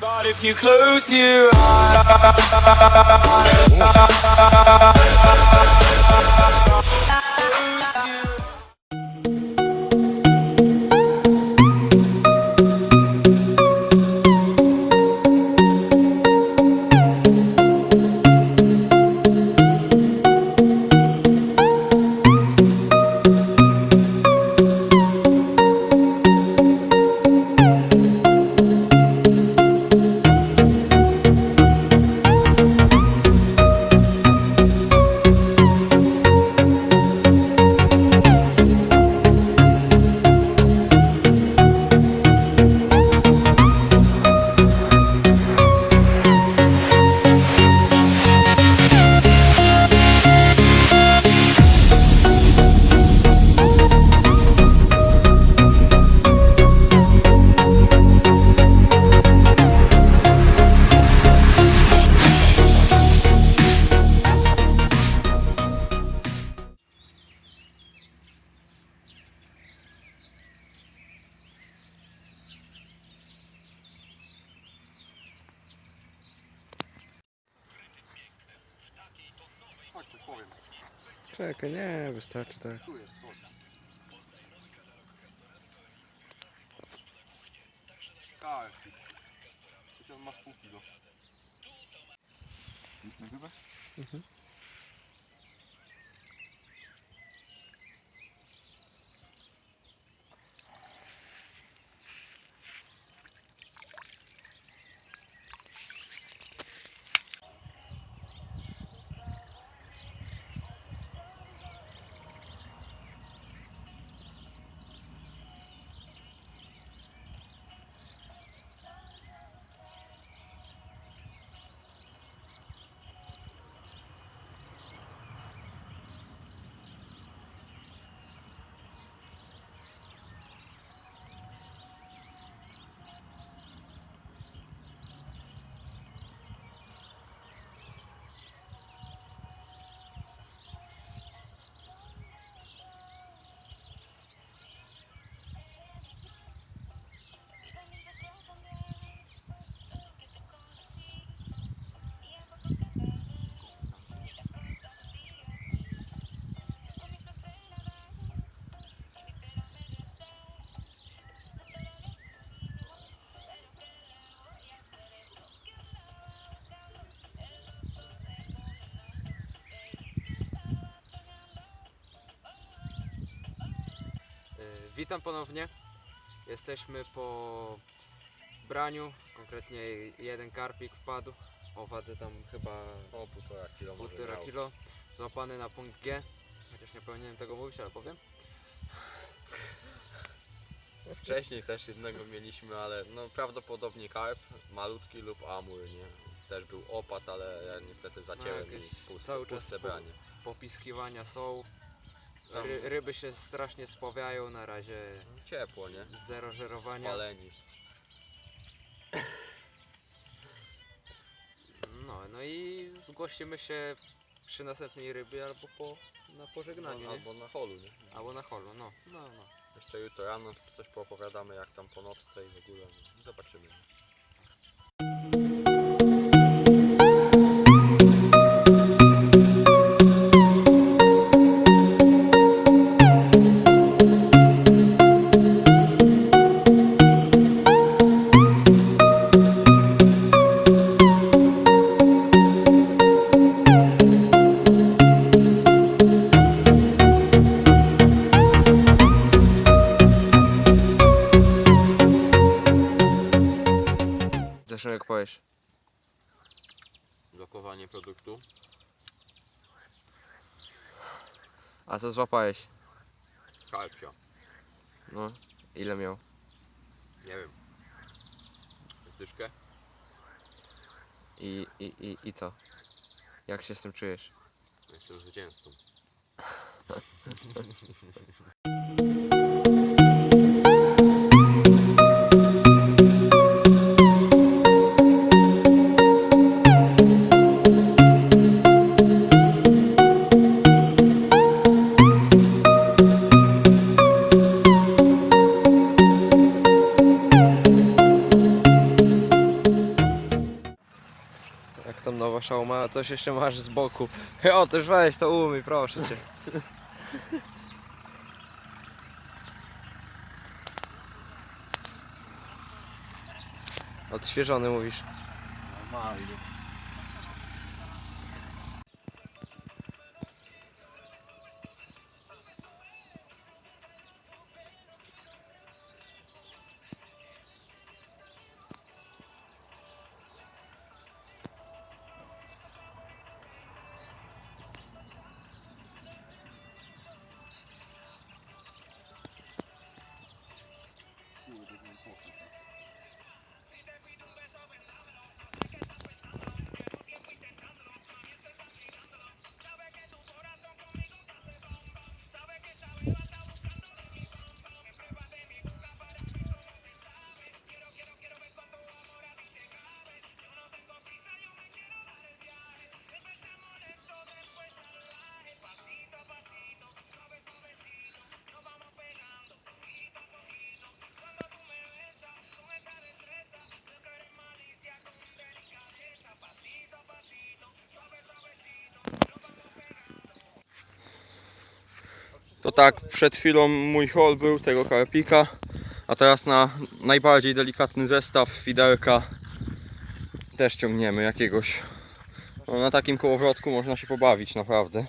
But if you close your Chodź Czekaj, nie, wystarczy tak. Tu jest, chodź. Tak. Witam ponownie. Jesteśmy po braniu, konkretnie jeden karpik wpadł o wadze tam chyba O, półtora kilo półtora kilo, złapany na punkt G. Chociaż nie powinienem tego mówić, ale powiem. Wcześniej też jednego mieliśmy, ale no prawdopodobnie karp, malutki lub amur, nie? Też był opat, ale ja niestety zacięłem jakieś i puste, cały czas puste po- branie. Popiskiwania są. Tam- Ry, ryby się strasznie spowiają, na razie Ciepło, nie? zero żerowania. Spaleni. No, no i zgłosimy się przy następnej rybie albo po, na pożegnanie, No, nie? albo na holu, nie? Albo na holu, no, no, no. Jeszcze jutro rano coś poopowiadamy jak tam po nocce i w ogóle. No, zobaczymy. Co złapałeś? Karpia. No, ile miał? Nie wiem. Zdyszkę? I, i, i, i co? Jak się z tym czujesz? Jestem zwycięzcą. nowa szałma, a coś jeszcze masz z boku. O, też weź to umyj, proszę cię. Odświeżony mówisz. Normalnie. To tak, przed chwilą mój haul był tego karpika, a teraz na najbardziej delikatny zestaw fidelka też ciągniemy jakiegoś. No, na takim kołowrotku można się pobawić naprawdę.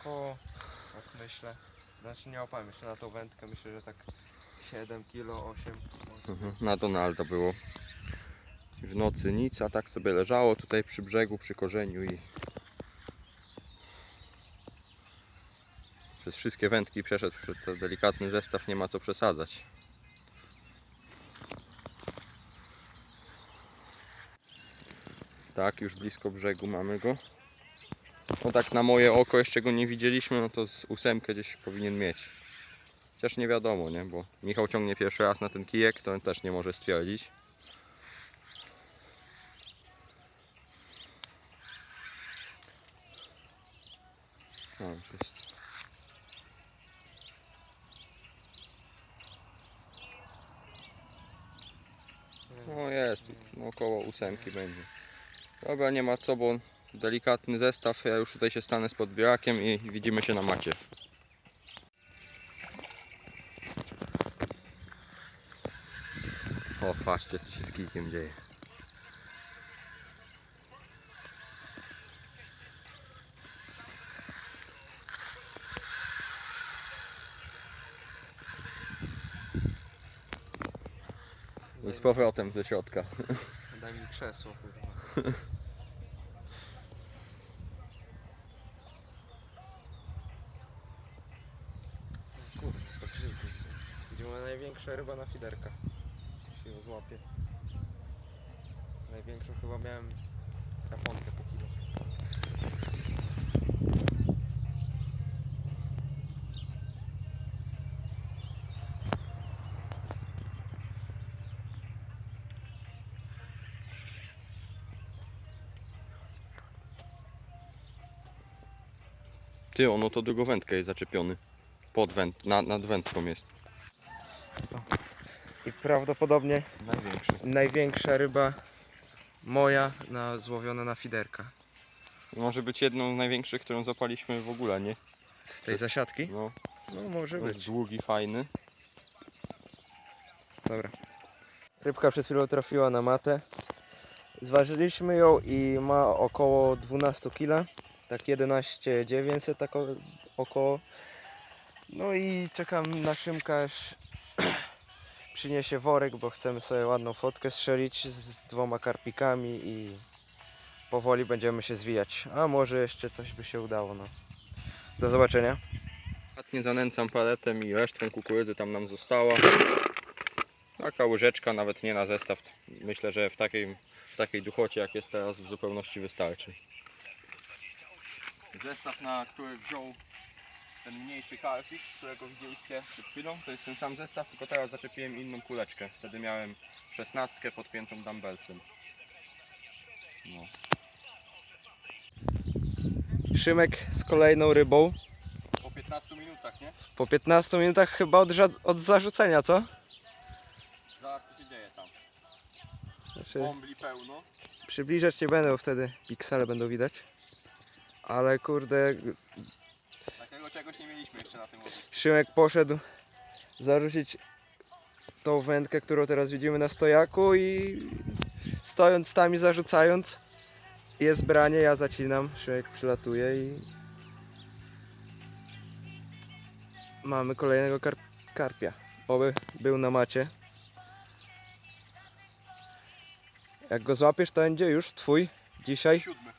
Około, tak myślę. Znaczy nie opowiem jeszcze na tą wędkę, myślę, że tak 7 kilo, 8. Mhm, Na Donalda było. W nocy nic, a tak sobie leżało tutaj przy brzegu, przy korzeniu i przez wszystkie wędki przeszedł ten delikatny zestaw, nie ma co przesadzać. Tak, już blisko brzegu mamy go. No tak na moje oko jeszcze go nie widzieliśmy, no to z ósemkę gdzieś powinien mieć. Chociaż nie wiadomo, nie? Bo Michał ciągnie pierwszy raz na ten kijek, to on też nie może stwierdzić. No, już jest. No jest, tu, no około ósemki będzie. Dobra, nie ma co, bo delikatny zestaw. Ja już tutaj się stanę z podbierakiem i widzimy się na macie. O, patrzcie co się z kijkiem dzieje. I z powrotem ze środka. Krzesło, kurwa. Kurde. Gdzie ma największa ryba na fiderka. Się ją złapie. Największą chyba miałem japonkę po kilo. Ty, ono to drugą wędkę jest zaczepiony. Pod węd, na, nad wędką jest. I prawdopodobnie Największy. największa ryba moja na, złowiona na fiderka. Może być jedną z największych, którą zapaliśmy w ogóle, nie? Z tej zasiadki? No, No może jest być. długi, fajny. Dobra. Rybka przed chwilą trafiła na matę. Zważyliśmy ją i ma około 12 kg. Tak 11 900 tak około. No i czekam na Szymka aż przyniesie worek, bo chcemy sobie ładną fotkę strzelić z dwoma karpikami i powoli będziemy się zwijać. A może jeszcze coś by się udało, no. Do zobaczenia. Ostatnio zanęcam paletem i resztką kukurydzy tam nam została. Taka łyżeczka, nawet nie na zestaw. Myślę, że w takiej, w takiej duchocie jak jest teraz w zupełności wystarczy. Zestaw, na który wziął ten mniejszy karpik, którego widzieliście przed chwilą, to jest ten sam zestaw, tylko teraz zaczepiłem inną kuleczkę. Wtedy miałem szesnastkę podpiętą dumbbellsem. No. Szymek z kolejną rybą. Po 15 minutach, nie? Po 15 minutach chyba od, od zarzucenia, co? Zobacz co się dzieje tam. Znaczy, Bombli pełno. Przybliżać nie będę, bo wtedy piksele będą widać. Ale kurde, Takiego czegoś nie mieliśmy jeszcze na tym łowisku. Szymek poszedł zarzucić tą wędkę, którą teraz widzimy na stojaku i stojąc tam i zarzucając jest branie, ja zacinam, Szymek przylatuje i mamy kolejnego kar karpia. Oby był na macie. Jak go złapiesz, to będzie już twój dzisiaj Siódmy,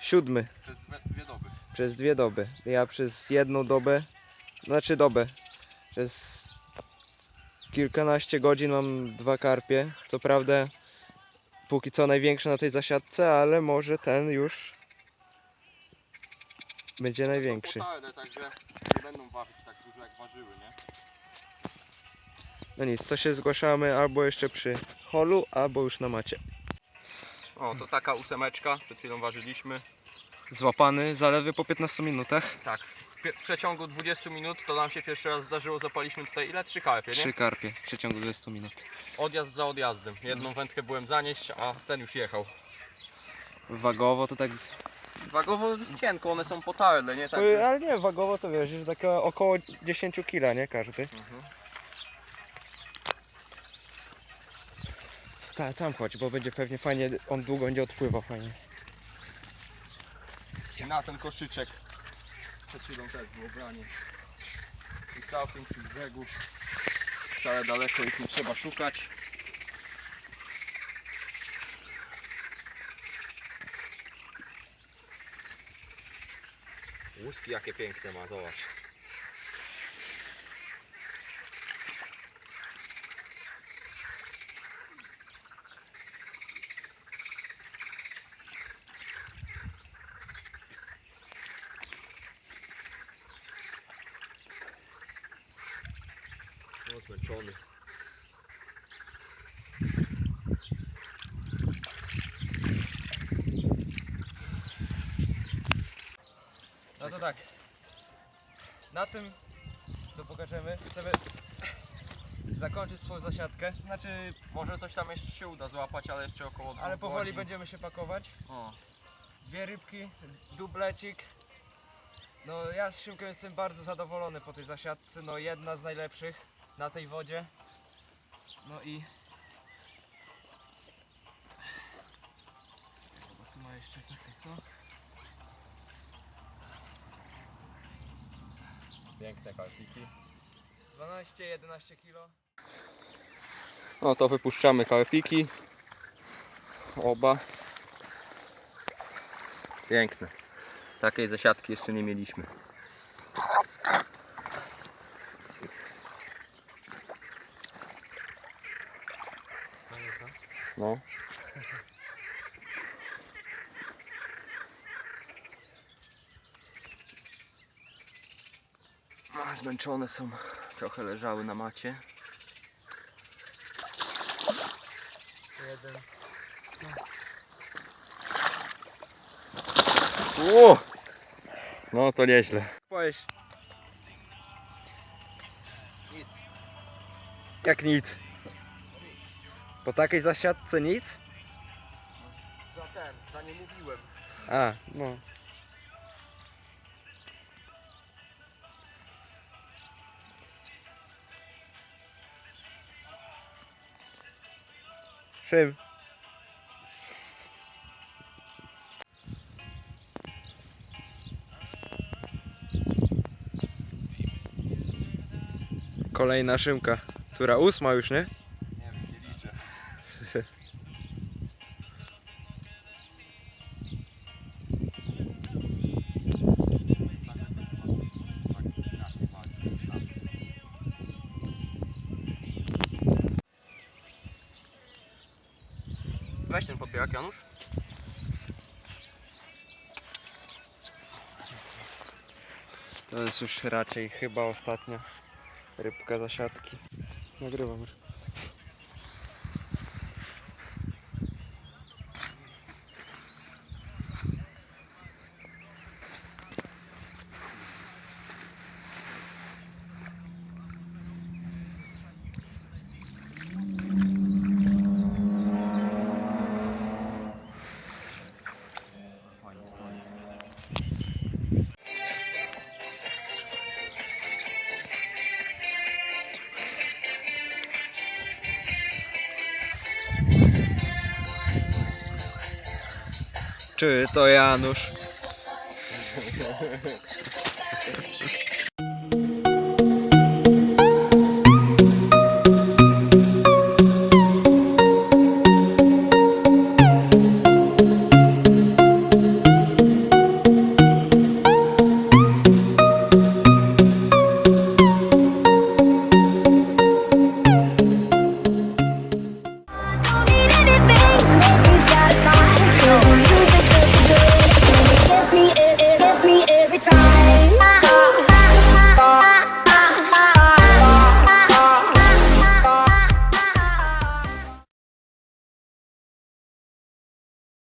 siódmy przez dwie, dwie doby. przez dwie doby. Ja przez jedną dobę, znaczy dobę, przez kilkanaście godzin mam dwa karpie. Co prawda, póki co największy na tej zasiadce, ale może ten już będzie największy. Potarde, także nie będą ważyć tak dużo jak ważyły, nie? No nic, to się zgłaszamy albo jeszcze przy holu, albo już na macie. O, to taka ósemeczka, przed chwilą ważyliśmy. Złapany zalewy po 15 minutach. Tak, w przeciągu 20 minut to nam się pierwszy raz zdarzyło, zapaliśmy tutaj ile? Trzy karpie, nie? Trzy karpie w przeciągu 20 minut. Odjazd za odjazdem. Jedną wędkę byłem zanieść, a ten już jechał. Wagowo to tak Wagowo cienko, one są potarde, nie? Tak, Ale nie, wagowo to wiesz, już takie około 10 kg, nie każdy. Mhm. Ta, tam chodź, bo będzie pewnie fajnie, on długo będzie odpływał fajnie. Na ten koszyczek przed chwilą też było branie. I całkiem przy brzegu. Wcale daleko ich nie trzeba szukać. Łuski jakie piękne ma, zobacz. No. No to tak. Na tym, co pokażemy, chcemy zakończyć swoją zasiadkę. Znaczy, Może coś tam jeszcze się uda złapać, ale jeszcze około dwóch ale powoli godzin. będziemy się pakować. O, Dwie rybki, dublecik. No ja z Szymkiem jestem bardzo zadowolony po tej zasiadce. No jedna z najlepszych na tej wodzie. No i... Chyba tu ma jeszcze takie to. piękne karpiki. 12-11 kilo. No to wypuszczamy karpiki. Oba. Piękne. Takiej zasiadki jeszcze nie mieliśmy. No. Zmęczone są. Trochę leżały na macie. Jeden. Ło! No to nieźle. Powiedz. Nic. Jak nic. Po takiej zasiadce nic? Za ten, za nie mówiłem. A, no. Szym. Kolejna szymka, która ósma już, nie? Janusz. To jest już raczej chyba ostatnia rybka zasiadki. Nagrywam już. Czy to Janusz?